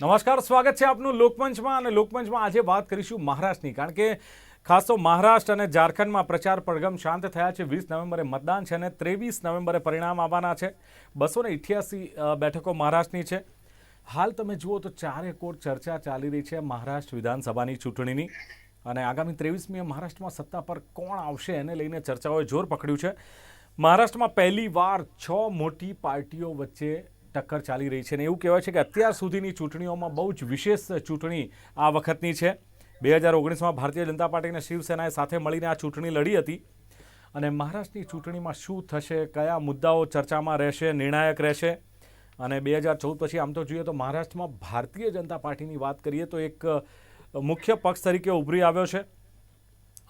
નમસ્કાર, સ્વાગત છે આપનું લોકમંચમાં અને લોકમંચમાં આજે વાત કરીશું મહારાષ્ટ્રની, કારણ કે ખાસ તો મહારાષ્ટ્ર અને ઝારખંડમાં પ્રચાર પડઘમ શાંત થયા છે. વીસ નવેમ્બરે મતદાન છે અને ત્રેવીસ નવેમ્બરે પરિણામ આવવાના છે. બસો ને બેઠકો મહારાષ્ટ્રની છે. હાલ તમે જુઓ તો ચારે કોર ચર્ચા ચાલી રહી છે મહારાષ્ટ્ર વિધાનસભાની ચૂંટણીની. અને આગામી ત્રેવીસમીએ મહારાષ્ટ્રમાં સત્તા પર કોણ આવશે એને લઈને ચર્ચાઓએ જોર પકડ્યું છે. મહારાષ્ટ્રમાં પહેલી વાર છ મોટી પાર્ટીઓ વચ્ચે ટક્કર ચાલી રહી છે અને એવું કહેવાય છે કે અત્યાર સુધીની ચૂંટણીઓમાં બહુ જ વિશેષ ચૂંટણી આ વખતની છે. બે હજાર ઓગણીસમાં ભારતીય જનતા પાર્ટી અને શિવસેનાએ સાથે મળીને આ ચૂંટણી લડી હતી. અને મહારાષ્ટ્રની ચૂંટણીમાં શું થશે, કયા મુદ્દાઓ ચર્ચામાં રહેશે, નિર્ણાયક રહેશે? અને બે હજાર ચૌદ પછી આમ તો જોઈએ તો મહારાષ્ટ્રમાં ભારતીય જનતા પાર્ટીની વાત કરીએ તો એક મુખ્ય પક્ષ તરીકે ઉભરી આવ્યો છે.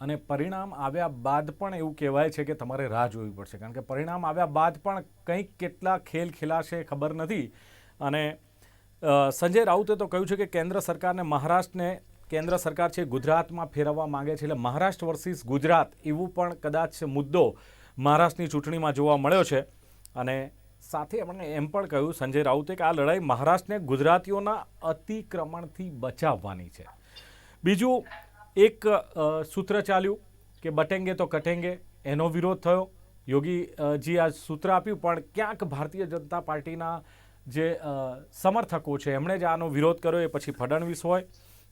અને પરિણામ આવ્યા બાદ પણ એવું કહેવાય છે કે તમારે રાહ જોવી પડશે. કારણ કે પરિણામ આવ્યા બાદ પણ કંઈક કેટલા ખેલ ખેલાશે ખબર નથી. અને સંજય રાઉતે તો કહ્યું છે કે કેન્દ્ર સરકારને મહારાષ્ટ્રને, કેન્દ્ર સરકાર છે ગુજરાતમાં ફેરવવા માગે છે. એટલે મહારાષ્ટ્ર વર્સિસ ગુજરાત એવું પણ કદાચ મુદ્દો મહારાષ્ટ્રની ચૂંટણીમાં જોવા મળ્યો છે. અને સાથે એમણે એમ પણ કહ્યું સંજય રાઉતે કે આ લડાઈ મહારાષ્ટ્રને ગુજરાતીઓના અતિક્રમણથી બચાવવાની છે. બીજું એક સૂત્ર ચાલ્યું કે બટેંગે તો કટેંગે એનો વિરોધ થયો. યોગી અ, આ સૂત્ર આપ્યું પણ ક્યાંક ભારતીય જનતા પાર્ટીના જે સમર્થકો છે એમણે જ આનો વિરોધ કર્યો. એ પછી ફડણવીસ હોય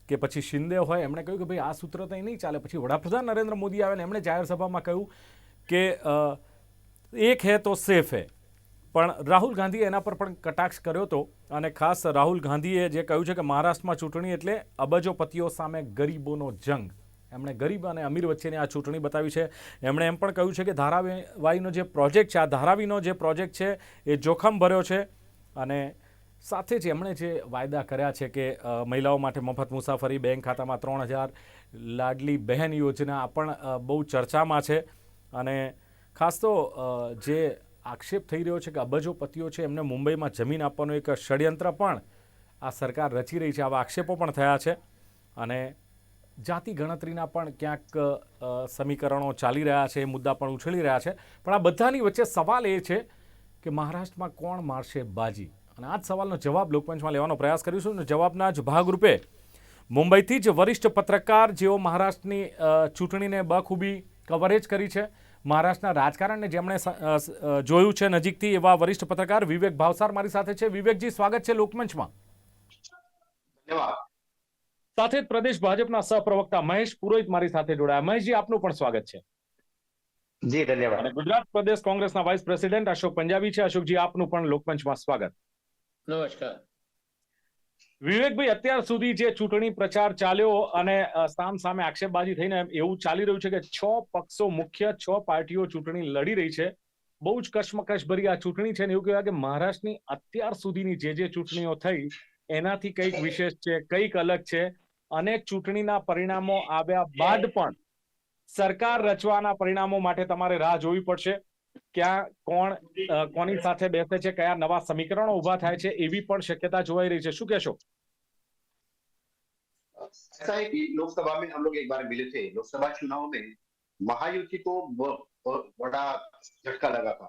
કે પછી શિંદે હોય એમણે કહ્યું કે ભાઈ આ સૂત્ર તો નહીં ચાલે. પછી વડાપ્રધાન નરેન્દ્ર મોદી આવે ને એમણે જાહેર સભામાં કહ્યું કે એક હે તો સેફ હે. પણ રાહુલ ગાંધીએ એના પર પણ કટાક્ષ કર્યો હતો અને ખાસ રાહુલ ગાંધીએ જે કહ્યું છે કે મહારાષ્ટ્રમાં ચૂંટણી એટલે અબજોપતિઓ સામે ગરીબોનો જંગ. એમણે ગરીબ અને અમીર વચ્ચેની આ ચૂંટણી બતાવી છે. એમણે એમ પણ કહ્યું છે કે ધારાવાહીનો જે પ્રોજેક્ટ છે, આ ધારાવીનો જે પ્રોજેક્ટ છે, એ જોખમ ભર્યો છે અને સાથે જ એમણે જે વાયદા કર્યા છે કે મહિલાઓ માટે મફત મુસાફરી, બેંક ખાતામાં ત્રણ હજાર લાડલી બહેન યોજના પણ બહુ ચર્ચામાં છે. અને ખાસ તો જે આક્ષેપ થઈ રહ્યો છે કે અબજોપતિઓ છે, એમને મુંબઈમાં જમીન આપવાનું એક ષડયંત્ર પણ આ સરકાર રચી રહી છે. આવા આક્ષેપો પણ થયા છે અને જાતિ ગણતરીના પણ ક્યાંક સમીકરણો ચાલી રહ્યા છે, એ મુદ્દા પણ ઉછળી રહ્યા છે. પણ આ બધાની વચ્ચે સવાલ એ છે કે મહારાષ્ટ્રમાં કોણ મારશે બાજી? અને આ જ સવાલનો જવાબ લોકપંચમાં લેવાનો પ્રયાસ કરીશું અને જવાબના જ ભાગરૂપે મુંબઈથી જ વરિષ્ઠ પત્રકાર જેઓ મહારાષ્ટ્રની ચૂંટણીને બખૂબી કવરેજ કરી છે મહારાષ્ટ્રના રાજકારણને જેમણે જોયું છે નજીકથી એવા વરિષ્ઠ પત્રકાર વિવેક ભાવસાર મારી સાથે છે. વિવેકજી સ્વાગત છે લોકમંચમાં. સાથે જ પ્રદેશ ભાજપના સહપ્રવક્તા મહેશ પુરોહિત મારી સાથે જોડાયા. મહેશજી આપનું પણ સ્વાગત છે. જી ધન્યવાદ. અને ગુજરાત પ્રદેશ કોંગ્રેસના વાઇસ પ્રેસિડેન્ટ અશોક પંજાબી છે. અશોકજી આપનું પણ લોકમંચમાં સ્વાગત. નમસ્કાર. વિવેકભાઈ, અત્યાર સુધી જે ચૂંટણી પ્રચાર ચાલ્યો અને સામ સામે આક્ષેપબાજી થઈને એવું ચાલી રહ્યું છે કે છ પક્ષો મુખ્ય છ પાર્ટીઓ ચૂંટણી લડી રહી છે. બહુ જ કશમકશ ભરી આ ચૂંટણી છે ને એવું કહેવાય કે મહારાષ્ટ્રની અત્યાર સુધીની જે જે ચૂંટણીઓ થઈ, એનાથી કંઈક વિશેષ છે, કંઈક અલગ છે. અને ચૂંટણીના પરિણામો આવ્યા બાદ પણ સરકાર રચવાના પરિણામો માટે તમારે રાહ જોવી પડશે. ક્યાં કોણ અ, કોની સાથે બેસે છે કયા નવા સમીકરણો ઊભા થાય છે એવી પણ શક્યતા જોવાઈ રહી છે શું કહેશો ऐसा है कि लोकसभा में हम लोग एक बार मिले थे लोकसभा चुनाव में महायुति को ब- बहुत बड़ा झटका लगा था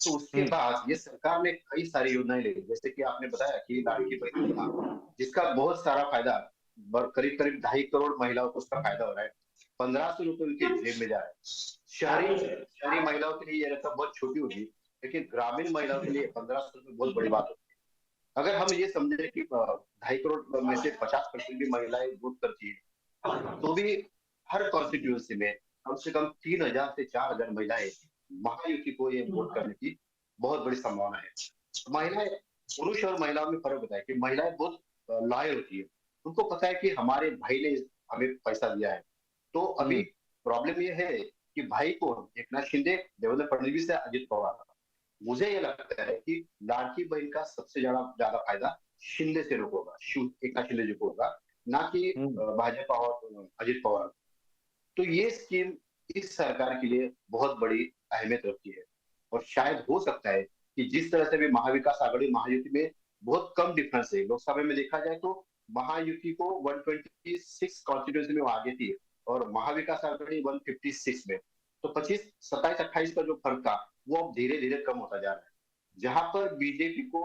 तो उसके हम्म। बाद ये सरकार ने कई सारी योजनाएं ली जैसे कि आपने बताया कि लाड़की बहन योजना जिसका बहुत सारा फायदा बर- करीब करीब ढाई करोड़ महिलाओं को उसका फायदा हो रहा है पंद्रह सौ रुपए उनके जेब में जा रहा है शहरी शहरी महिलाओं के लिए ये रकम बहुत छोटी होगी लेकिन ग्रामीण महिलाओं के लिए पंद्रह सौ रुपए बहुत बड़ी बात होती है। अगर हम ये समझे कि ढाई करोड़ में से पचास परसेंट भी महिलाएँ वोट करती है तो भी हर कॉन्स्टिट्यूंसी में कम से कम तीन हज़ार से चार हज़ार महिलाएँ महायुति को ये वोट करने की बहुत बड़ी संभावना है। महिलाएँ पुरुष और महिलाओं में फ़र्क होता है कि महिलाएँ बहुत लॉयल होती है। उनको पता है कि हमारे भाई ने हमें पैसा दिया है। तो अभी प्रॉब्लम ये है कि भाई को एकनाथ शिंदे देवेंद्र फडणवीस या अजित पवार। मुझे ये लगता है कि लाड़की बहन का सबसे ज़्यादा ज़्यादा फ़ायदा शिंदे से लोग होगा शिव एकनाथ शिंदे जी को होगा ना कि हम्म। भाजपा और अजित पवार। तो ये स्कीम इस सरकार के लिए बहुत बड़ी अहमियत रखती है। और शायद हो सकता है कि जिस तरह से भी महाविकास आघाड़ी महायुति में बहुत कम डिफरेंस है। लोकसभा में देखा जाए तो महायुति को 126 कॉन्स्टिट्यूंसी में वो आगे थी। और महाविकास आघाड़ी 156 में। तो 25 27 28 का जो फ़र्क था, वो अब धीरे धीरे कम होता जा रहा है। जहाँ पर बीजेपी को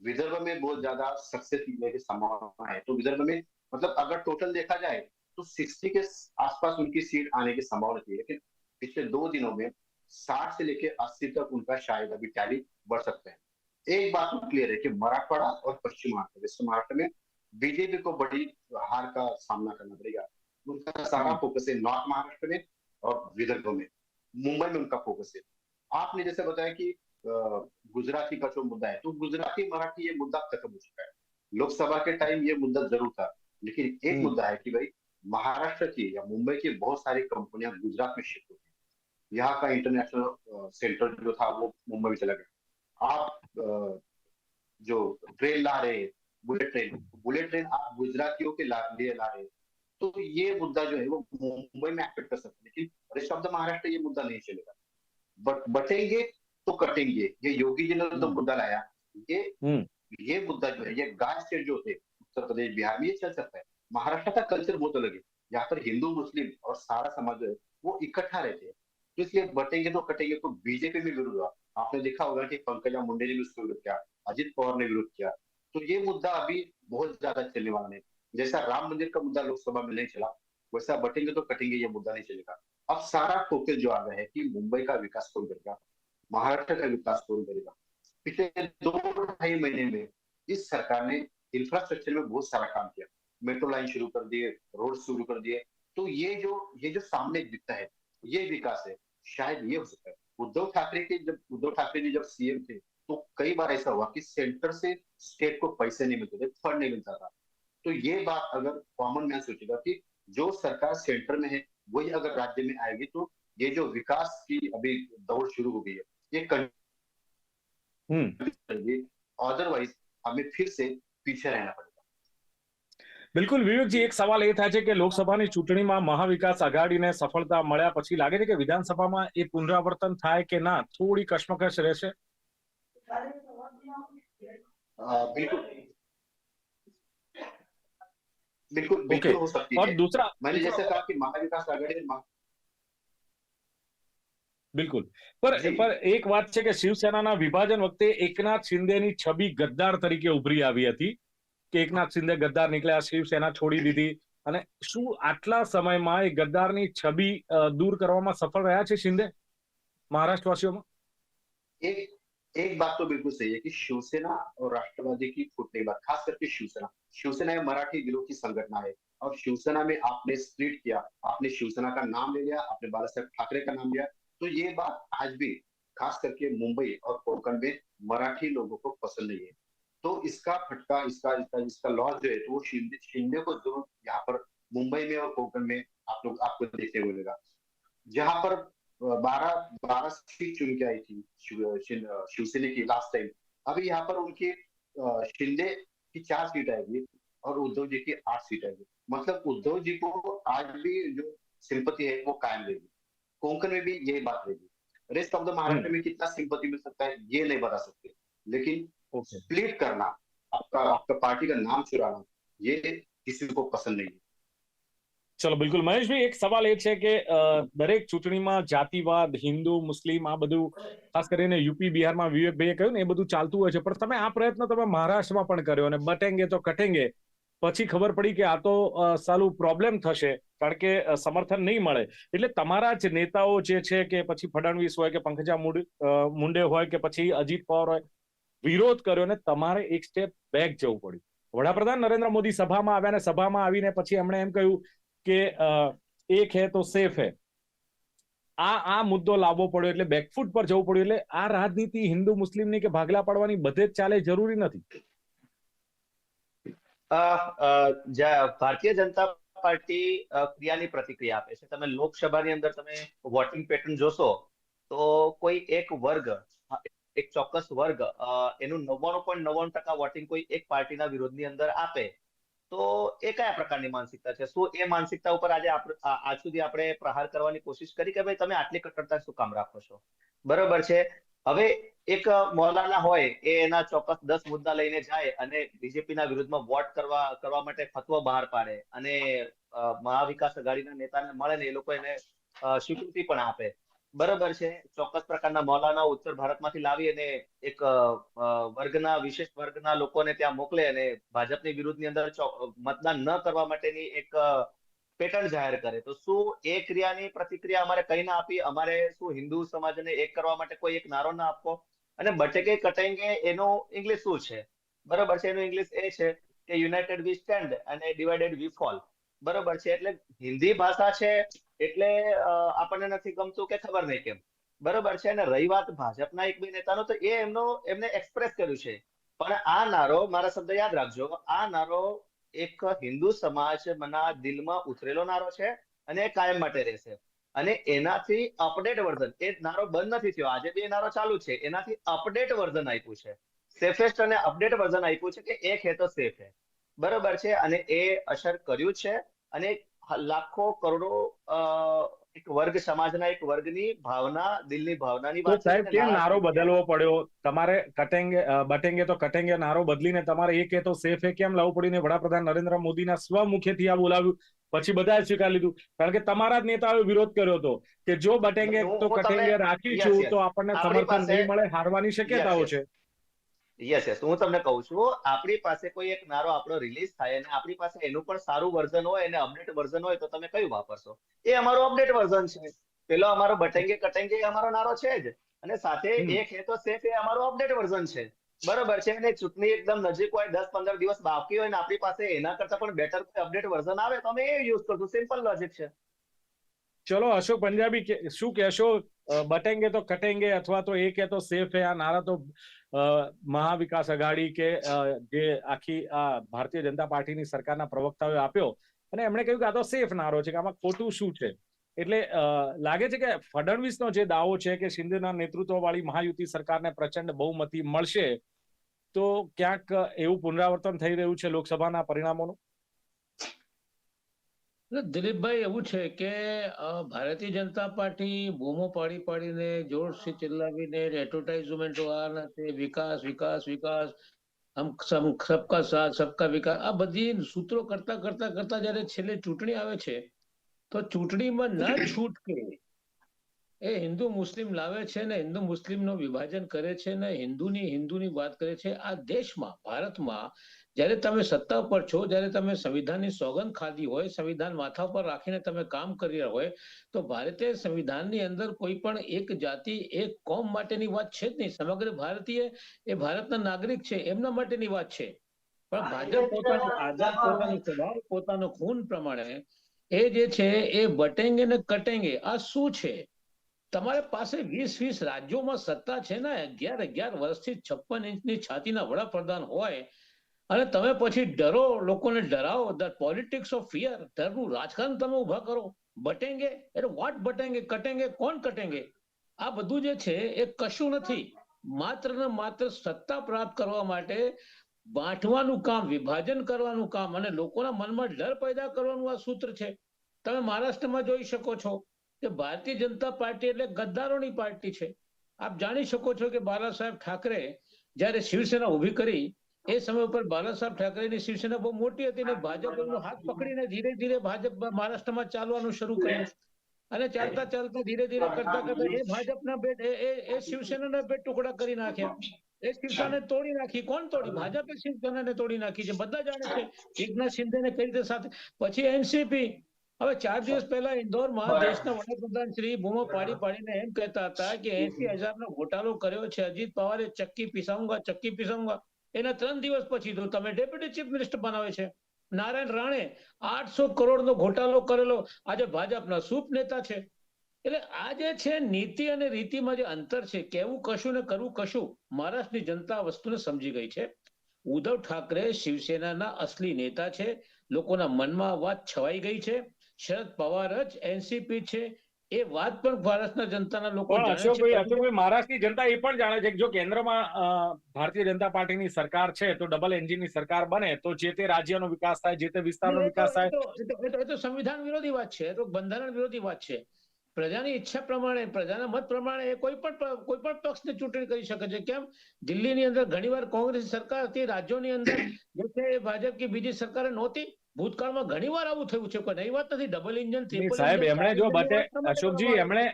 विदर्भ में बहुत ज़्यादा सक्सेस मिलने की संभावना है तो विदर्भ में मतलब अगर टोटल देखा जाए तो सिक्सटी के आसपास उनकी सीट आने की संभावना थी, लेकिन पिछले दो दिनों में साठ से लेके अस्सी तक उनका शायद अभी टैली बढ़ सकते हैं। एक बात तो क्लियर है कि मराठवाड़ा और पश्चिम महाराष्ट्र में बीजेपी को बड़ी हार का सामना करना पड़ेगा। उनका सारा फोकस है नॉर्थ महाराष्ट्र में और विदर्भ में। मुंबई में उनका फोकस है। आपने जैसे बताया कि गुजराती का जो मुद्दा है तो गुजराती मराठी ये मुद्दा खत्म हो चुका है। लोकसभा के टाइम ये मुद्दा ज़रूर था लेकिन एक हम्म। मुद्दा है कि भाई महाराष्ट्र की या मुंबई की बहुत सारी कंपनियाँ गुजरात में शिफ्ट होती हैं। यहाँ का इंटरनेशनल सेंटर जो था वो मुंबई में चला गया। आप जो ट्रेन ला रहे हैं बुलेट ट्रेन बुलेट ट्रेन आप गुजरातियों के ला, लिए ला रहे हैं। तो ये मुद्दा जो है वो मुंबई में एक्ट कर सकते हैं। लेकिन रेस्ट ऑफ़ द महाराष्ट्र ये मुद्दा नहीं चलेगा। बट बटेंगे तो कटेंगे। ये योगी जी ने जो हम्म। मुद्दा लाया। ये हम्म। ये मुद्दा जो है ये गाय स्टेट जो हैं, उत्तर प्रदेश बिहार में ये चल सकता है। महाराष्ट्र का कल्चर बहुत अलग है। यहाँ पर हिंदू मुस्लिम और सारा समाज जो है वो इकट्ठा रहते हैं। तो इसलिए बटेंगे तो कटेंगे तो बीजेपी में विरोध हुआ। आपने देखा होगा कि पंकजा मुंडे ने भी उसका विरोध किया अजित पवार ने विरोध किया। तो ये मुद्दा अभी बहुत ज़्यादा चलने वाला नहीं। जैसा राम मंदिर का मुद्दा लोकसभा में नहीं चला, वैसा बटेंगे तो कटेंगे, ये मुद्दा नहीं चलेगा। अब सारा फोकस जो आ गया है कि मुंबई का विकास कौन करेगा, महाराष्ट्र का विकास कौन करेगा? पिछले दो ढाई महीने में इस सरकार ने इंफ्रास्ट्रक्चर में बहुत सारा काम किया। मेट्रो लाइन शुरू कर दिए रोड शुरू कर दिए। तो ये जो ये जो सामने दिखता है, ये विकास है, शायद ये हो सकता है। उद्धव ठाकरे के जब, उद्धव ठाकरे जी जब सीएम थे तो कई बार ऐसा हुआ कि सेंटर से स्टेट को पैसे नहीं मिलते थे फंड नहीं मिलता था। तो ये बात अगर कॉमन मैन सोचेगा कि जो सरकार सेंटर में है वही अगर राज्य में आएगी तो ये जो विकास की अभी दौड़ शुरू हो गई है ये हम्म कंटिन्यू अदरवाइज हमें फिर से पीछे रहना पड़ेगा બિલકુલ વિવેકજી એક સવાલ એ થાય છે કે લોકસભાની ચૂંટણીમાં મહાવિકાસ આઘાડીને સફળતા મળ્યા પછી લાગે છે કે વિધાનસભામાં એ પુનરાવર્તન થાય કે ના થોડી કશ્મકશ રહેશે आ, बिल्कुल बिल्कुल बिल्कुल Okay. हो सकती और है दूसरा मैंने जैसे कहा कि महाविकास आघाड़ी और महा- બિલકુલ પર જી. પર એક વાત છે કે શિવસેનાના વિભાજન વખતે એકનાથ શિંદેની છબી ગદ્દાર તરીકે ઉભરી આવી હતી કે એકનાથ શિંદે ગદ્દાર નીકળ્યા શિવસેના છોડી દીધી અને શું આટલા સમયમાં એ ગદ્દારની છબી અ, દૂર કરવામાં સફળ રહ્યા છે શિંદે મહારાષ્ટ્રવાસીઓમાં एक एक बात तो बिल्कुल सही है कि शिवसेना और राष्ट्रवादी की फूटने के बाद खास करके शिवसेना मराठी दिलों की संगठना है। और शिवसेना में आपने स्प्लिट किया, आपने शिवसेना का नाम ले लिया, आपने बाला साहेब ठाकरे का नाम लिया। तो ये बात आज भी खास करके मुंबई और कोंकण में मराठी लोगों को पसंद नहीं है। तो इसका फटका, इसका इसका इसका लॉस जो है तो वो शिंदे शिंदे को ज़रूर यहाँ पर मुंबई में और कोंकण में आप लोग, आपको देखने को मिलेगा। जहाँ पर बारह बारह सीट चुन के आई थी शिव- शिव- शिवसेना की लास्ट टाइम अभी यहाँ पर उनकी शिंदे की चार सीट आएगी और उद्धव जी की आठ सीट आएगी मतलब उद्धव जी को आज भी जो सिंपति है वो कायम रहेगी। कोंकण में भी यही बात रहेगी। रेस्ट ऑफ़ द महाराष्ट्र में कितना सिंपति मिल सकता है ये नहीं बता सकते। लेकिन स्प्लिट करना आपका आपका पार्टी का नाम चुराना ये किसी को पसंद नहीं है। ચલો, બિલકુલ. મહેશભાઈ એક સવાલ એ છે કે દરેક ચૂંટણીમાં જાતિવાદ, હિન્દુ, મુસ્લિમ આ બધું, ખાસ કરીને યુપી, બિહારમાં વિવેકભાઈએ કહ્યું ને, એ બધું ચાલતું હોય છે. પણ તમે આ પ્રયત્ન તમે મહારાષ્ટ્રમાં પણ કર્યો અને બટેંગે તો કટેંગે પછી ખબર પડી કે આ તો સાલું પ્રોબ્લેમ થશે, કારણ કે સમર્થન નહીં મળે. એટલે તમારા જ નેતાઓ જે છે કે પછી ફડણવીસ હોય કે પંકજા મુંડ- હોય કે પછી અજીત પવાર હોય, વિરોધ કર્યો ને તમારે એક સ્ટેપ બેક જવું પડ્યું. વડાપ્રધાન નરેન્દ્ર મોદી સભામાં આવ્યા ને સભામાં આવીને પછી એમણે એમ કહ્યું કે એક હે તો સેફ હે. આ આ મુદ્દો લાવવો પડ્યો એટલે બેકફૂટ પર જવું પડ્યું એટલે આ રાજનીતિ હિન્દુ મુસ્લિમની કે ભાગલા પાડવાની બધે જ ચાલે જરૂરી નથી. ભારતીય જનતા પાર્ટી ક્રિયાની પ્રતિક્રિયા આપે છે. તમે લોકસભાની અંદર તમે વોટિંગ પેટર્ન જોશો, તો કોઈ એક વર્ગ, એક ચોક્કસ વર્ગ એનું નવ્વાણું પોઈન્ટ નવ્વાણું ટકા વોટિંગ કોઈ એક પાર્ટીના વિરોધની અંદર આપે. તો એ કયા પ્રકારની માનસિકતા છે? શું એ માનસિકતા ઉપર આજે આજ સુધી આપણે પ્રહાર કરવાની કોશિશ કરી કે ભાઈ તમે આટલી કટ્ટરતા શું કામ રાખો છો? બરોબર છે. હવે એક મોલાના હોય એ એના ચોક્કસ દસ મુદ્દા લઈને જાય અને બીજેપીના વિરુદ્ધમાં વોટ કરવા કરવા માટે ફતવો બહાર પાડે અને મહાવિકાસ આઘાડીના નેતાને મળે ને એ લોકો એને સ્વીકૃતિ પણ આપે. બરોબર છે. ચોક્કસ પ્રકારના મોલાના ઉત્તર ભારતમાંથી લાવી અને એક વર્ગના, વિશેષ વર્ગના લોકોને ત્યાં મોકલે અને ભાજપની વિરુદ્ધની અંદર મતદાન ન કરવા માટેની એક પેટર્ન જાહેર કરે. તો શું એ ક્રિયાની પ્રતિક્રિયા અમારે કઈ ના આપી? અમારે શું હિન્દુ સમાજને એક કરવા માટે કોઈ એક નારો ના આપવો? અને બટેકે કટેંગે એનું ઇંગ્લિશ શું છે? બરોબર છે. એનું ઇંગ્લિશ એ છે કે યુનાઇટેડ વી સ્ટેન્ડ અને ડિવાઇડેડ વી ફોલ. બરોબર છે, એટલે હિન્દી ભાષા છે, એટલે આપણને નથી ગમતું કે ખબર નહીં કેમ. બરોબર છે, અને રહી વાત ભાજપના એક બે નેતાનો, તો એ એમનો, એમને એક્સપ્રેસ કર્યું છે. પણ આ નારો, મારા શબ્દ યાદ રાખજો, આ નારો એક હિન્દુ સમાજના દિલમાં ઉતરેલો નારો છે અને એ કાયમ માટે રહેશે. અને એનાથી અપડેટ વર્ઝન એ નારો બંધ નથી થયો. આજે બી એ નારો ચાલુ છે. એનાથી અપડેટ વર્ઝન આપ્યું છે. સેફેસ્ટ અને અપડેટ વર્ઝન આપ્યું છે કે એક હે તો સેફ હે. બરોબર છે અને એ અસર કર્યું છે અને લાખો કરોડો એક વર્ગ સમાજના એક વર્ગની ભાવના દિલની ભાવનાની વાત સાહેબ કેમ નારો બદલવો પડ્યો? તમારે કટેંગે બટેંગે તો કટેંગે નારો બદલીને તમારે એ કે તો સેફ એ કેમ લાવવું પડ્યું? વડાપ્રધાન નરેન્દ્ર મોદીના સ્વમુખેથી આ બોલાવ્યું. પછી બધાએ સ્વીકાર લીધું. કારણ કે તમારા જ નેતાઓએ વિરોધ કર્યો હતો કે જો બટેંગે તો કટેંગે રાખીશું તો આપણને સમર્થન નહીં મળે હારવાની શક્યતાઓ છે. યસ યસ હું તમને કહું છું આપણી પાસે કોઈ એક નારો આપણો રિલીઝ થાય અને આપણી પાસે એનું પણ સારું વર્ઝન હોય અને અપડેટ વર્ઝન હોય તો તમે કયું વાપરશો? એ અમારો અપડેટ વર્ઝન છે. પેલો અમારો બટેંગે કટેંગે અમારો નારો છે જ. અને સાથે એક હે તો સેફ એ અમારો અપડેટ વર્ઝન છે. બરોબર છે? અને ચૂંટણી એકદમ નજીક હોય દસ પંદર દિવસ બાકી હોય ને આપણી પાસે એના કરતા પણ બેટર કોઈ અપડેટ વર્ઝન આવે તો અમે એ યુઝ કરશું. સિમ્પલ લોજિક છે. ચલો અશોક પંજાબી શું કહેશો? બટેંગે તો કટેંગે અથવા તો એ કે તો સેફ હે આ નારા તો મહાવિકાસ અઘાડી કે જે આખી આ ભારતીય જનતા પાર્ટીની સરકારના પ્રવક્તાઓએ આપ્યો અને એમણે કહ્યું કે આ તો સેફ નારો છે કે આમાં ખોટું શું છે? એટલે લાગે છે કે ફડણવીસનો જે દાવો છે કે શિંદેના નેતૃત્વવાળી મહાયુતિ સરકારને પ્રચંડ બહુમતી મળશે, તો ક્યાંક એવું પુનરાવર્તન થઈ રહ્યું છે લોકસભાના પરિણામોનું? દિલીપભાઈ, એવું છે કે ભારતીય જનતા પાર્ટી બૂમો પાડી પાડીને જોરથી ચિલ્લાવીને એડવર્ટાઇઝમેન્ટ આ તે વિકાસ વિકાસ વિકાસ સબકા સાથ, સબકા વિકાસ, આ બધી સૂત્રો કરતા કરતા કરતા જ્યારે છેલ્લે ચૂંટણી આવે છે, તો ચૂંટણીમાં ન છૂટકે એ હિન્દુ મુસ્લિમ લાવે છે ને, હિન્દુ મુસ્લિમનો વિભાજન કરે છે ને, હિન્દુની હિન્દુની વાત કરે છે, આ દેશમાં, ભારતમાં જ્યારે તમે સત્તા પર છો જ્યારે તમે સંવિધાનની સોગંદ ખાધી હોય સંવિધાન માથા પર રાખીને તમે કામ કરી રહ્યા હોય તો ભારતીય સંવિધાનની અંદર કોઈ પણ એક જાતિ એક કોમ માટેની વાત છે જ નહીં. સમગ્ર ભારતીય એ ભારતના નાગરિક છે એમના માટેની વાત છે. પણ ભાજપ પોતાનો આઝાદ પોતાનો સ્વભાવ પોતાનો ખૂન પ્રમાણે એ જે છે એ બટેંગે ને કટેંગે. આ શું છે? તમારે પાસે વીસ વીસ રાજ્યોમાં સત્તા છે ને? અગિયાર અગિયાર વર્ષથી છપ્પન ઇંચની છાતીના વડાપ્રધાન હોય અને તમે પછી ડરો, લોકોને ડરાવો. ધ પોલિટિક્સ ઓફ ફિયર ધરનું રાજકારણ તમે ઊભા કરો. બટેંગે? એટલે વોટ બટેંગે? કટેંગે? કોણ કટેંગે? આ બધું જે છે એ કશું નથી. માત્ર ને માત્ર સત્તા પ્રાપ્ત કરવા માટે બાંટવાનું કામ, વિભાજન કરવાનું કામ અને લોકોના મનમાં ડર પેદા કરવાનું આ સૂત્ર છે. તમે મહારાષ્ટ્રમાં જોઈ શકો છો કે ભારતીય જનતા પાર્ટી એટલે ગદ્દારોની પાર્ટી છે. આપ જાણી શકો છો કે બાલા સાહેબ ઠાકરે જ્યારે શિવસેના ઊભી કરી એ સમય ઉપર બાલા સાહેબ ઠાકરેની શિવસેના બહુ મોટી હતી અને ભાજપ એમનો હાથ પકડીને ધીરે ધીરે ભાજપ મહારાષ્ટ્રમાં ચાલવાનું શરૂ કર્યું. અને ચાલતા ચાલતા ધીરે ધીરે કરતા કરતા એ ભાજપના બે એ શિવસેનાના બે ટુકડા કરી નાખ્યા. એ શિવસેનાને તોડી નાખી. કોણ તોડી? ભાજપે શિવસેનાને તોડી નાખી છે. બધા જાણે છે એકનાથ શિંદેને કઈ રીતે સાથે પછી એનસીપી. હવે ચાર દિવસ પહેલા ઇન્દોરમાં દેશના વડાપ્રધાન શ્રી બૂમો પાડી પાડીને એમ કહેતા હતા કે એસી હજારનો ઘોટાળો કર્યો છે. અજીત પવારે ચક્કી પીસાઉંગા ચક્કી પીસાઉંગા એના ત્રણ દિવસ પછી તો તમે ડેપ્યુટી ચીફ મિનિસ્ટર બનાવે છે. નારાયણ રાણે આઠસો કરોડનો ઘોટાલો કરેલો. આજે ભાજપના સુપ નેતા છે. એટલે આ જે છે નીતિ અને રીતિમાં જે અંતર છે, કેવું કશું ને કરવું કશું, મહારાષ્ટ્રની જનતા વસ્તુને સમજી ગઈ છે. ઉદ્ધવ ઠાકરે શિવસેનાના અસલી નેતા છે. લોકોના મનમાં વાત છવાઈ ગઈ છે. શરદ પવાર જ એનસીપી છે. એ વાત પણ ભારતના જનતાના લોકો અશોકભાઈ અશોકભાઈ મહારાષ્ટ્રની જનતા એ પણ જાણે છે કે જો કેન્દ્રમાં ભારતીય જનતા પાર્ટીની સરકાર છે તો ડબલ એન્જિનની સરકાર બને તો જે તે રાજ્યનો વિકાસ થાય જે તે વિસ્તારનો વિકાસ થાય. એ તો- સંવિધાન વિરોધી વાત છે એ તો બંધારણ વિરોધી વાત છે. પ્રજાની ઈચ્છા પ્રમાણે પ્રજાના મત પ્રમાણે એ કોઈ પણ કોઈ પણ પક્ષને ચૂંટણી કરી શકે છે. કેમ? દિલ્હીની અંદર ઘણીવાર કોંગ્રેસ સરકાર હતી રાજ્યોની અંદર જે છે ભાજપ કે બીજી સરકાર નહોતી. ભૂતકાળમાં ઘણીવાર આવું થયું છે કોઈ નવી વાત નથી. ડબલ ઇન્જિન સાહેબ એમણે જો બટે અશોકજી એમણે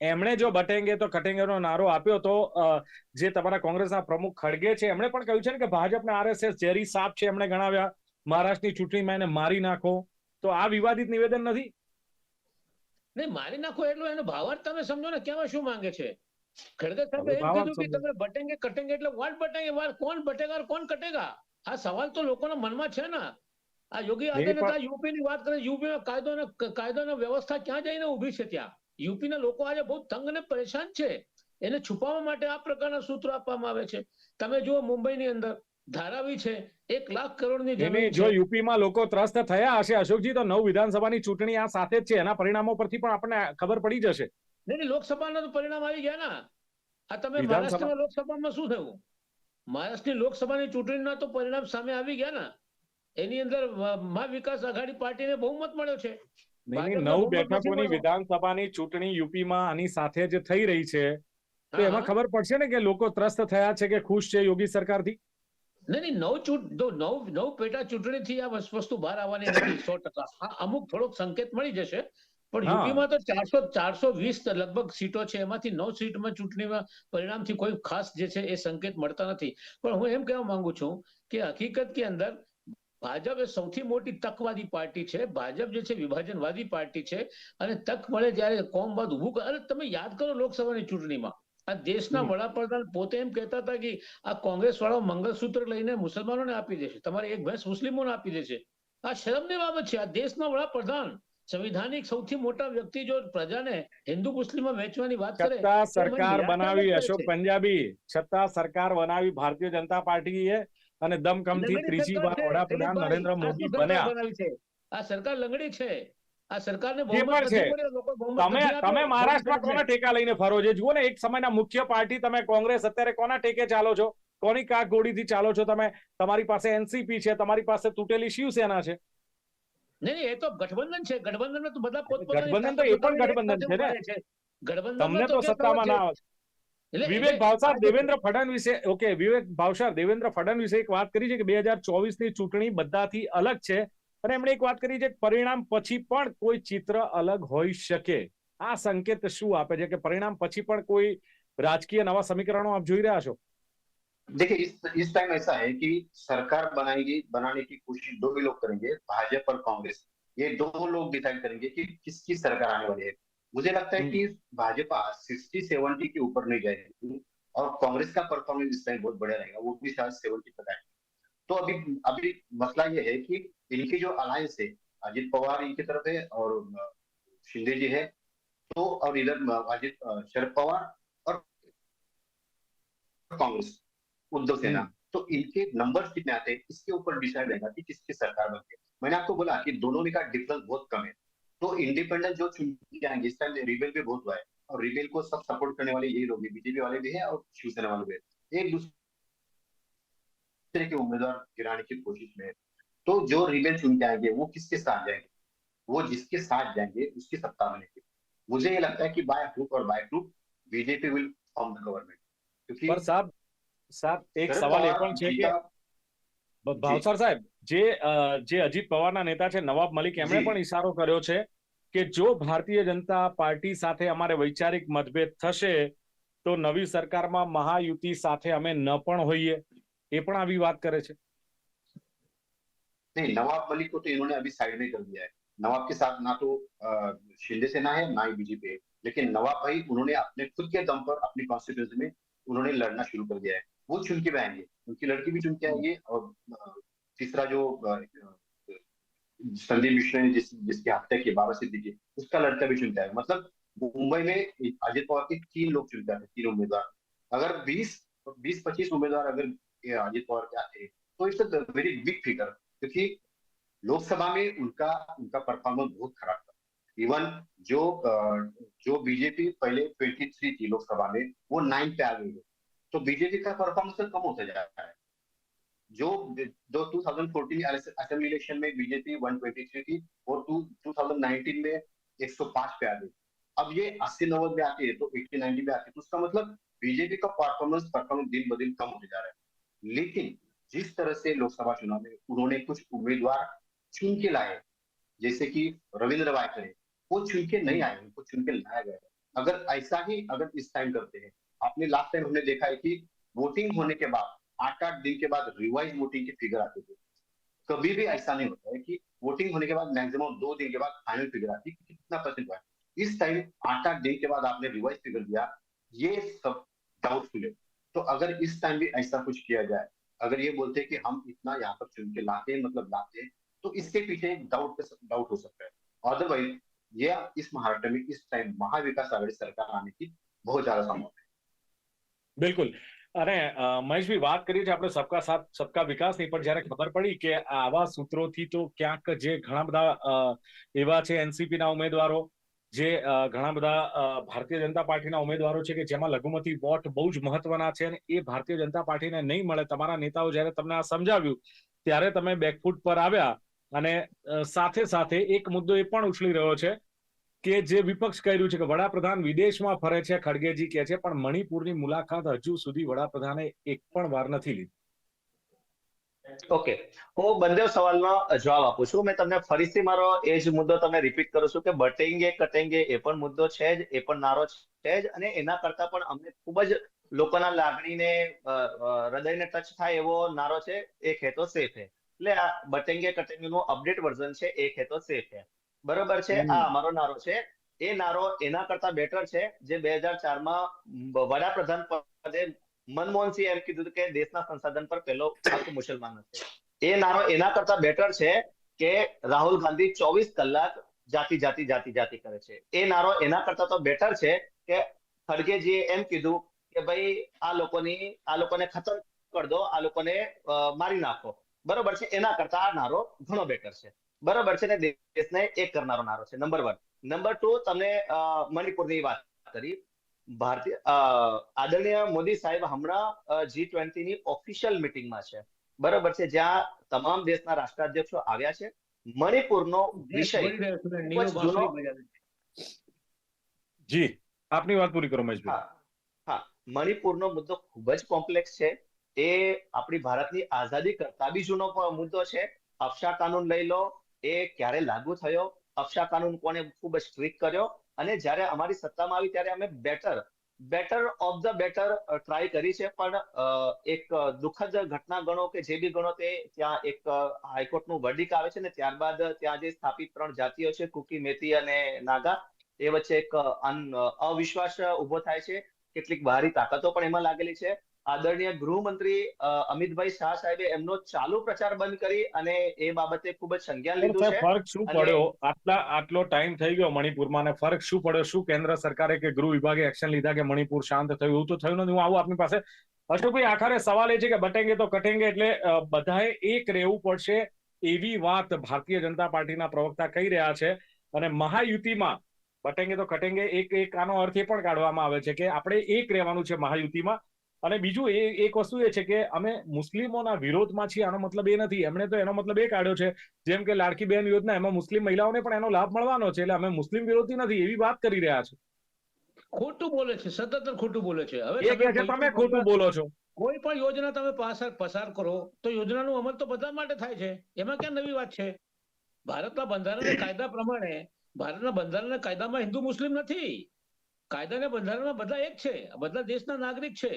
એમણે જો બટેંગે તો કટેંગેનો નારો આપ્યો તો જે તમારા કોંગ્રેસના પ્રમુખ ખડગે છે એમણે પણ કહ્યું છે ને કે ભાજપને આરએસએસ ઝેરી સાપ છે એમણે ગણાવ્યા. મહારાષ્ટ્રની ચૂંટણીમાં એને મારી નાખો. તો આ વિવાદિત નિવેદન નથી? નહીં મારી નાખો એટલો એનો ભાવાર્થ તમે સમજો ને કેવા શું માંગે છે? ખડગે સાહેબ એમ કીધું કે તમે બટેંગે કટેંગે એટલે વોટ બટેંગે? કોણ બટેગા કોણ કટેગા? આ સવાલ તો લોકોના મનમાં છે ને. આ યોગી આદિત્યનાથ યુપીની વાત કરે યુપીમાં કાયદો અને કાયદો અને વ્યવસ્થા ક્યાં જઈને ઊભી છે ત્યાં? યુપીના લોકો આજે બહુ તંગ અને પરેશાન છે. એને છુપાવવા માટે આ પ્રકારના સૂત્રો આપવામાં આવે છે. તમે જુઓ મુંબઈની અંદર ધારાવી છે એક લાખ કરોડની જમીન જો યુપીમાં લોકો ત્રસ્ત થયા હશે અશોકજી તો નવ વિધાનસભાની ચૂંટણી આ સાથે જ છે. એના પરિણામો પરથી પણ આપણને ખબર પડી જશે. નહીં લોકસભાના તો પરિણામ આવી ગયા ના. આ તમે મહારાષ્ટ્રમાં લોકસભામાં શું થયું? મહારાષ્ટ્રની લોકસભાની ચૂંટણીના તો પરિણામ સામે આવી ગયા ના. એની અંદર મ- મહા વિકાસ આઘાડી પાર્ટીને બહુમત મળ્યો છે. નવ બેઠકોની વિધાનસભાની ચૂંટણી યુપીમાં આની સાથે જે થઈ રહી છે. તો એમાં ખબર પડશે ને કે લોકો ત્રસ્ત થયા છે કે ખુશ છે યોગી સરકારથી? નહીં નહીં નવ ચૂંટ નવ નવ પેટા ચૂંટણીથી આ વસ્તુ બહાર આવવાની નથી સો ટકા. હા, અમુક થોડોક સંકેત મળી જશે પણ યુપીમાં તો ચારસો ચારસો વીસ લગભગ સીટો છે. એમાંથી નવ સીટમાં ચૂંટણીમાં પરિણામથી કોઈ ખાસ જે છે એ સંકેત મળતા નથી. પણ હું એમ કહેવા માંગુ છું કે હકીકત કે અંદર ભાજપ એ સૌથી મોટી તકવાદી પાર્ટી છે. ભાજપ જે છે વિભાજનવાદી પાર્ટી છે. અને તક મળે જ્યારે કોમવાદ ઉભું કરે. તમે યાદ કરો લોકસભાની ચૂંટણીમાં. આ દેશના. વડાપ્રધાન પોતે એમ કહેતા હતા કે આ કોંગ્રેસ વાળો મંગળસૂત્ર લઈને મુસલમાનોને આપી દેશે. તમારે એક ભેંસ મુસ્લિમોને આપી દેશે. આ શરમની બાબત છે. આ દેશના વડાપ્રધાન સંવિધાનિક સૌથી મોટા વ્યક્તિ જો પ્રજાને હિન્દુ મુસ્લિમમાં વહેંચવાની વાત કરે સરકાર બનાવી અશોક પંજાબી? છતાં સરકાર બનાવી ભારતીય જનતા પાર્ટીએ અને દમકમથી ત્રીજી વાર વડાપ્રધાન નરેન્દ્ર મોદી બન્યા. આ સરકાર લંગડી છે. આ સરકારને તમે તમે મહારાષ્ટ્રમાં કોના ટેકા લઈને ફરો છો? જુઓ ને એક સમયના મુખ્ય પાર્ટી તમે કોંગ્રેસ અત્યારે કોના ટેકે ચાલો છો? કોની કાક ગોળીથી ચાલો છો તમે? તમારી પાસે એનસીપી છે તમારી પાસે તૂટેલી શિવસેના છે? નહીં એ તો ગઠબંધન છે. ગઠબંધનમાં તો બધા ગઠબંધન તો એ પણ ગઠબંધન છે ને. તમને તો સત્તામાં ના આવે વિવેક એટલે ભાવસાર આ જે- દેવેન્દ્ર ફડણવીસે ઓકે વિવેક ભાવસાર દેવેન્દ્ર ફડણવીસે એક વાત કરી છે કે બે હજાર ચોવીસની ચૂંટણી બધાથી અલગ છે અને એમણે એક વાત કરી છે કે પરિણામ પછી પણ કોઈ ચિત્ર અલગ હોઈ શકે આ સંકેત શું આપે છે કે પરિણામ પછી પણ કોઈ રાજકીય નવા સમીકરણો આપ જોઈ રહ્યા છો देखिए इस इस टाइम ऐसा है कि सरकार बनाएंगे बनाने की कोशिश दो ही लोग करेंगे भाजपा और कांग्रेस ये दो लोग डिसाइड करेंगे कि किसकी सरकार आने वाली है मुझे लगता है कि भाजपा सिक्सटी सेवेंटी के ऊपर नहीं जाएगी और कांग्रेस का परफॉर्मेंस इस टाइम बहुत बढ़िया रहेगा वो भी शायद सेवेंटी तक आएँगे तो अभी अभी मसला ये है कि इनकी जो अलायंस है अजित पवार इनकी तरफ़ है और शिंदे जी है तो और इधर अजित शरद पवार और कांग्रेस उद्धव सेना तो इनके नंबर कितने आते हैं इसके ऊपर डिसाइड रहेगा कि किसकी सरकार बनती है। मैंने आपको बोला कि दोनों में का डिफरेंस बहुत कम है। तो इंडिपेंडेंट जो चुन आएँगे इस टाइम रिबेल भी बहुत हुआ है। और रिबेल को सब सपोर्ट करने वाले यही लोग बीजेपी वाले भी है और शिवसेना वाले भी एक दूसरे के उम्मीदवार गिराने की कोशिश में है। तो जो रिबेल चुनके आएँगे वो किसके साथ जाएँगे? वो जिसके साथ जाएँगे उसकी सत्ता बनेगी। मुझे ये लगता है कि बाय हुक और by hook BJP will form the government क्योंकि पर साहब साहब एक सवाल एक और पॉइंट ભાવસાર સાહેબ જે અ, જે અજીત પવારના નેતા છે નવાબ મલિક એમણે જી. પણ ઇશારો કર્યો છે કે જો ભારતીય જનતા પાર્ટી સાથે અમારે વૈચારિક મતભેદ થશે તો નવી સરકારમાં મહાયુતિ સાથે અમે ન પણ હોઈએ એ પણ આવી વાત કરે છે नहीं नवाब मलिक को तो इन्होंने अभी साइड में कर दिया है नवाब के साथ ना तो अ, शिंदे सेना है ना ही बीजेपी है लेकिन नवाब भाई उन्होंने अपने खुद के दम पर अपनी कॉन्स्टिट्यूंसी में उन्होंने लड़ना शुरू कर दिया है वो चुन के भी आएंगे उनकी लड़की भी चुन के आएँगे और तीसरा जो अ, अ, संदीप मिश्रा ने जिस जिसकी हत्या की बाबा सिद्दीकी उसका लड़का भी चुन के आएगा। मतलब मुंबई में अजित पवार के तीन लोग चुनते हैं तीन उम्मीदवार। अगर बीस बीस पच्चीस उम्मीदवार अगर अजित पवार के आते हैं तो इट्स वेरी बिग फिगर क्योंकि लोकसभा में उनका उनका परफॉर्मेंस बहुत खराब था। इवन जो जो बीजेपी पहले 23 थी लोकसभा में वो नाइन पे आ गई है। तो बीजेपी का परफॉर्मेंस तो कम होता जा रहा है। जो दो 2014 असेंबली इलेक्शन में बीजेपी 123 थी और टू 2019 में 105 पे आ गई। अब ये 80 नब्बे में आती है तो 80 90 में आती है। तो उसका मतलब बीजेपी का परफॉर्मेंस परफॉर्मेंस दिन ब दिन कम होते जा रहा है। लेकिन जिस तरह से लोकसभा चुनाव में उन्होंने कुछ उम्मीदवार चुन के लाए, जैसे कि रविंद्र वायकर वो चुन के नहीं आए उनको चुन के लाया गया अगर ऐसा ही अगर इस टाइम करते हैं आपने लास्ट टाइम हमने देखा है कि वोटिंग होने के बाद आठ आठ दिन के बाद रिवाइज वोटिंग के फिगर आते थे। कभी भी ऐसा नहीं होता है कि वोटिंग होने के बाद मैक्सिमम दो दिन के बाद फाइनल फिगर आती है कितना परसेंट हुआ इस टाइम आठ आठ दिन के बाद आपने रिवाइज फिगर दिया, ये सब डाउटफुल है। तो अगर इस टाइम भी ऐसा कुछ किया जाए, अगर ये बोलते हैं कि हम इतना यहाँ पर चुन के लाते हैं मतलब लाते हैं तो इसके पीछे डाउट डाउट हो सकता है। अदरवाइज़ यह इस महाराष्ट्र में इस टाइम महाविकास आघाड़ी सरकार आने की बहुत ज़्यादा संभावना બિલકુલ. અને મહેશભાઈ, વાત કરીએ છીએ આપણે સબકા સાથ, સબકા વિકાસની, પણ જ્યારે ખબર પડી કે આવા સૂત્રોથી તો ક્યાંક જે ઘણા બધા એવા છે એનસીપી ના ઉમેદવારો, જે ઘણા બધા ભારતીય જનતા પાર્ટીના ઉમેદવારો છે કે જેમાં લઘુમતી વોટ બહુ જ મહત્વના છે અને એ ભારતીય જનતા પાર્ટીને નહીં મળે. તમારા નેતાઓ જ્યારે તમને આ સમજાવ્યું, ત્યારે તમે બેકફૂટ પર આવ્યા અને સાથે સાથે એક મુદ્દો એ પણ ઉછળી રહ્યો છે કે જે વિપક્ષ કહી છે કે વડાપ્રધાન વિદેશમાં ફરે છે, ખડગેજી કે છે, પણ મણિપુરની મુલાકાત હજુ સુધી વડાપ્રધાને એક પણ વાર નથી લીધી. ઓકે. હું બંને સવાલનો જવાબ આપું છું. મેં તમને ફરીથી મારો એ જ મુદ્દો તમને રિપીટ કરું છું કે બટેંગે, કટેંગે એ પણ મુદ્દો છે જ, એ પણ નારો છે જ અને એના કરતા પણ અમને ખૂબ જ લોકોના લાગણીને હૃદયને ટચ થાય એવો નારો છે, એક હે તો સેફ હે. એટલે આ બટેંગે કટેંગે નું અપડેટ વર્ઝન છે, એક હે તો સેફ હે. બરોબર છે? આ અમારો નારો છે. એ નારો એના કરતા બેટર છે જે બે હજાર ચારમાં વડાપ્રધાન પદે મનમોહનસિંહ એમ કીધું કે દેશના સંસાધન પર પહેલો મુસલમાન હશે. એ નારો એના કરતા બેટર છે કે રાહુલ ગાંધી ચોવીસ કલાક જાતિ જાતિ જાતિ જાતિ કરે છે. એ નારો એના કરતા તો બેટર છે કે ખડગેજીએ એમ કીધું કે ભાઈ આ લોકોની આ લોકોને ખતમ કરી દો આ લોકોને મારી નાખો. બરોબર છે? એના કરતા આ નારો ઘણો બેટર છે. બરોબર છે ને? દેશને એક કરનારો નારો છે. નંબર વન નંબર ટુ તમને મણિપુરની વાત કરી. ભારતીય આદરણીય મોદી સાહેબ હમણાં જી ટ્વેન્ટી ની ઓફિશિયલ મિટિંગમાં છે. બરાબર છે? જ્યાં તમામ દેશના રાષ્ટ્રાધ્યક્ષો આવ્યા છે. મણિપુરનો વિષય જ આપની વાત પૂરી કરો મહેશભાઈ. હા. હા. મણિપુરનો મુદ્દો ખૂબ જ કોમ્પ્લેક્સ છે. એ આપણી ભારતની આઝાદી કરતા બી જૂનો મુદ્દો છે. અફશા કાનૂન લઈ લો એ ક્યારે લાગુ થયો? અફસા કાનૂન કોને ખૂબ જ સ્ટ્રિક્ટ કર્યો? અને જ્યારે અમારી સત્તામાં આવી ત્યારે અમે better better of the better try કરી છે. પણ એક દુઃખદ ઘટના ગણો કે જે બી ગણો તે ત્યાં એક હાઈકોર્ટનું વર્ડિક આવે છે ને ત્યારબાદ ત્યાં જે સ્થાપિત ત્રણ જાતિઓ છે, કુકી મેતી અને નાગા, એ વચ્ચે એક અવિશ્વાસ ઊભો થાય છે. કેટલીક બહારી તાકાતો પણ એમાં લાગેલી છે. આદરણીય ગૃહમંત્રી અમિતભાઈ શાહ સાહેબે એમનો ચાલુ પ્રચાર બંધ કરી અને એ બાબતે ખૂબ જ સંજ્ઞાન લીધું છે. ફરક શું પડ્યો? આટલા આટલો ટાઈમ થઈ ગયો મણિપુરમાં અને ફરક શું પડ્યો? શું કેન્દ્ર સરકારે કે ગૃહ વિભાગે એક્શન લીધા કે મણિપુર શાંત થયું? એવું તો થયું નથી. હું આવું આપની પાસે. અશોકભાઈ આખરે સવાલ એ છે કે બટેંગે તો કટેંગે એટલે બધાએ એક રહેવું પડશે એવી વાત ભારતીય જનતા પાર્ટીના પ્રવક્તા કહી રહ્યા છે. અને મહાયુતિમાં બટેંગે તો કટેંગે એક એક આનો અર્થ એ પણ કાઢવામાં આવે છે કે આપણે એક રહેવાનું છે મહાયુતિમાં. અને બીજું એ એક વસ્તુ એ છે કે અમે મુસ્લિમોના વિરોધમાં છીએ આનો મતલબ એ નથી. એમણે તો એનો મતલબ એ કાઢ્યો છે જેમ કે લાડકી બહેન યોજના એમાં મુસ્લિમ મહિલાઓને પણ એનો લાભ મળવાનો છે એટલે અમે મુસ્લિમ વિરોધી નથી એવી વાત કરી રહ્યા છે. ખોટું બોલે છે સતત ખોટું બોલે છે. હવે તમે ખોટું બોલો છો. કોઈ પણ યોજના તમે પસાર પસાર કરો તો યોજનાનો અમલ તો બધા માટે થાય છે. એમાં ક્યાં નવી વાત છે? ભારતના બંધારણના કાયદા પ્રમાણે ભારતના બંધારણના કાયદામાં હિન્દુ મુસ્લિમ નથી. કાયદાના બંધારણમાં બધા એક છે બધા દેશના નાગરિક છે.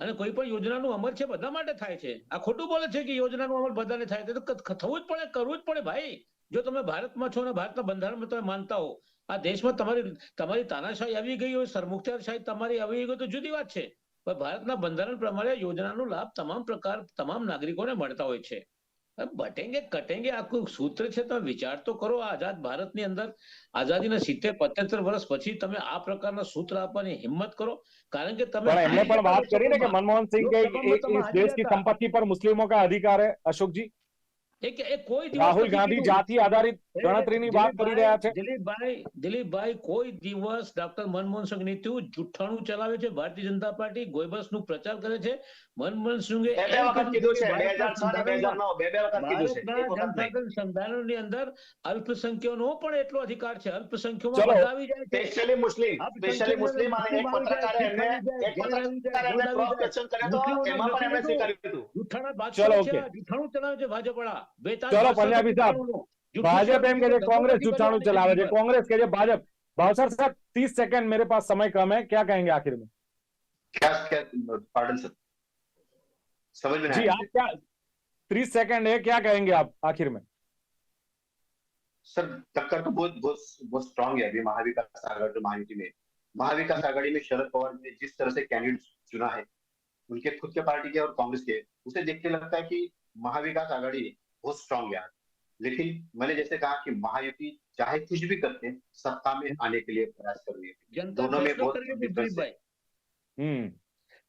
અને કોઈ પણ યોજનાનું અમલ છે, બધા માટે થાય છે. આ ખોટું બોલે છે કે યોજનાનું અમલ બધાને થાય તો થવું જ પડે, કરવું જ પડે ભાઈ. જો તમે ભારતમાં છો અને ભારતના બંધારણમાં તમે માનતા હો, આ દેશમાં તમારી તમારી તાનાશાહી આવી ગઈ હોય, સરમુખત્યારશાહી તમારી આવી ગઈ તો જુદી વાત છે. પણ ભારતના બંધારણ પ્રમાણે યોજનાનો લાભ તમામ પ્રકાર, તમામ નાગરિકોને મળતા હોય છે. બટેંગે કટેંગે આખું સૂત્ર છે તમે વિચાર તો કરો આ આઝાદ ભારતની અંદર આઝાદીના સિત્તેર પચોતેર વર્ષ પછી તમે આ પ્રકારના સૂત્ર આપવાની હિંમત કરો કારણ કે તમે પણ એમને પણ વાત કરી ને કે મનમોહન સિંહ કે લોકસભામાં તમે इस हाजिर देश की હતા। संपत्ति पर मुस्लिमों का अधिकार है अशोकजी એ કે- એ કોઈ દિવસ રાહુલ નથી ગાંધી કીધું. જાતિ આધારિત ગણતરીની વાત કરી રહ્યા છે દિલીપભાઈ દિલીપભાઈ કોઈ દિવસ ડોક્ટર મનમોહન સિંહ નીતિનું જુઠ્ઠાણું ચલાવે છે ભારતીય જનતા પાર્ટી ગોયબસ નું પ્રચાર કરે છે મનમોહન સિંહે બે બે એમ વખત કીધું છે બે હજાર છ ને બે હજાર ભારતના નવ બે બે વખત કીધું છે એક વખત નહીં જનસાધારણ સંવિધાનની અંદર અલ્પસંખ્યકનો પણ એટલો અધિકાર છે અલ્પસંખ્યકમાં ચલો. બધા આવી જાય છે સ્પેશિયલી મુસ્લિમ સ્પેશિયલી મુસ્લિમ અને એક પત્રકારે એમને એક પત્રકારે એમને ક્રોસ ક્વેશ્ચન કર્યો તો એમાં પણ એમણે સ્વીકાર્યું હતું જુઠ્ઠાણા ચલો, બાદશાહ છે ઓકે. આ જુઠ્ઠાણું ચલાવે છે ભાજપવાળા બે ચાર ચલો, બાદશાહ પંજાબી સાહેબ. જુઠ્ઠાણુંનું. જુઠ્ઠું ભાજપ એમ કે છે જુઠ્ઠું કોંગ્રેસ જુઠ્ઠું જૂઠાણું જુઠ્ઠું ચલાવે છે કોંગ્રેસ કે છે ભાજપ भावसर साहब तीस सेकंड मेरे पास समय कम है क्या कहेंगे आखिर में क्या क्या पार्डन सर समझ में जी आप क्या तीस सेकंड है क्या कहेंगे आप आखिर में? सर टक्कर तो बहुत बहुत बहुत स्ट्रांग है अभी महाविकास सागर जो महायुति में। महाविकास आघाड़ी में शरद पवार ने जिस तरह से कैंडिडेट चुना है उनके खुद के पार्टी के और कांग्रेस के उसे देख के लगता है कि महाविकास आघाड़ी बहुत स्ट्रांग है लेकिन मैंने जैसे कहा कि महायुति चाहे कुछ भी करते सत्ता में आने के लिए प्रयास कर रही है। दोनों में बहुत हम्म।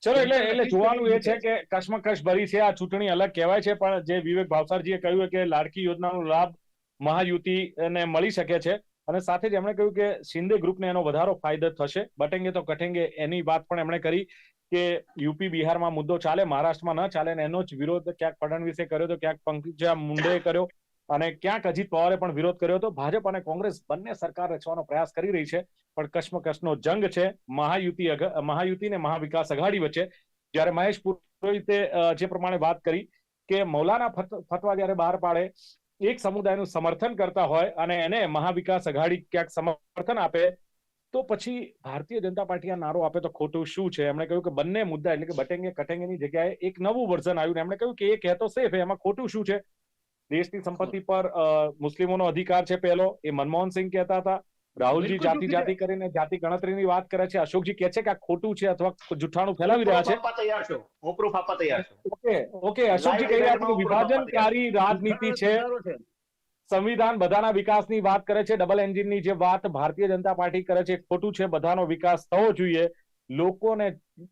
ચલો એટલે એટલે જોવાનું એ છે કે કશ્મકશ ભરી છે આ ચૂંટણી અલગ કહેવાય છે પણ જે વિવેક ભાવસારજીએ કહ્યું કે લાડકી યોજનાનો લાભ મહાયુતિને મળી શકે છે. અને સાથે જ એમણે કહ્યું કે શિંદે ગ્રુપને એનો વધારો ફાયદો થશે. બટેંગે તો કટેંગે એની વાત પણ એમણે કરી કે યુપી બિહારમાં મુદ્દો ચાલે મહારાષ્ટ્રમાં ન ચાલે અને એનો જ વિરોધ ક્યાંક ફડણવીસે કર્યો તો ક્યાંક પંકજા મુંડેએ કર્યો. અને ક્યાંક અજીત પવારે પણ વિરોધ કર્યો હતો. ભાજપ અને કોંગ્રેસ બંને સરકાર રચવાનો પ્રયાસ કરી રહી છે, પણ કશ્મકશનો જંગ છે. મહાયુતિ મહાયુતિ ને મહાવિકાસ અઘાડી વચ્ચે. જ્યારે મહેશ પુરોહિતે જે પ્રમાણે વાત કરી કે મૌલાના ફત- ફતવા જ્યારે બહાર પાડે, એક સમુદાયનું સમર્થન કરતા હોય અને એને મહાવિકાસ અઘાડી ક્યાંક સમર્થન આપે, તો પછી ભારતીય જનતા પાર્ટી આ નારો આપે તો ખોટું શું છે? એમણે કહ્યું કે બંને મુદ્દા એટલે કે બટેંગે કટેંગેની જગ્યાએ એક નવું વર્ઝન આવ્યું એમણે કહ્યું કે એ કહેતો સેફ એમાં ખોટું શું છે? દેશની સંપત્તિ પર મુસ્લિમોનો અધિકાર છે પહેલો એ મનમોહન સિંહ કહેતા હતા. રાહુલજી જાતિ જાતિ કરીને જાતિ ગણતરીની વાત કરે છે. અશોકજી કે છે કે આ ખોટું છે અથવા જુઠ્ઠાણું ફેલાવી રહ્યા છે. તૈયાર છો. હું પ્રૂફ આપવા તૈયાર છું. ઓકે ઓકે અશોકજી કહી રહ્યા છે વિભાજનકારી રાજનીતિ છે. સંવિધાન બધાના વિકાસની વાત કરે છે. ડબલ એન્જિનની જે વાત ભારતીય જનતા પાર્ટી કરે છે ખોટું છે. બધાનો વિકાસ થવો જોઈએ. લોકોને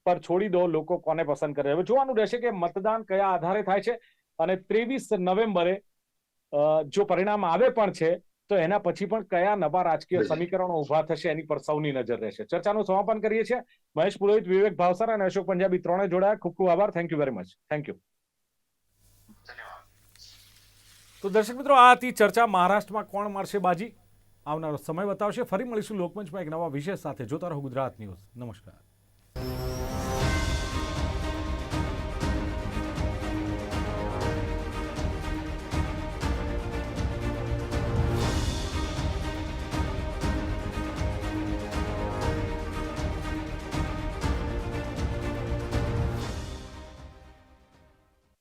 પર છોડી દો. લોકો કોને પસંદ કરે? હવે જોવાનું રહેશે કે મતદાન કયા આધારે થાય છે. અને ત્રેવીસ નવેમ્બરે જો પરિણામ આવે પણ છે તો એના પછી પણ કયા નવા રાજકીય સમીકરણો ઊભા થશે એની પર સૌની નજર રહેશે. ચર્ચાનું સમાપન કરીએ છીએ. મહેશ પુરોહિત વિવેક ભાવસર અને અશોક પંજાબી ત્રણે જોડાયા. ખૂબ ખૂબ આભાર. Thank you very much thank you તો દર્શક મિત્રો આ હતી ચર્ચા. મહારાષ્ટ્રમાં કોણ મારશે બાજી? આવનારો સમય બતાવશે. ફરી મળીશું લોકમંચમાં એક નવા વિશેષ સાથે. જોતા રહો ગુજરાત ન્યૂઝ. નમસ્કાર.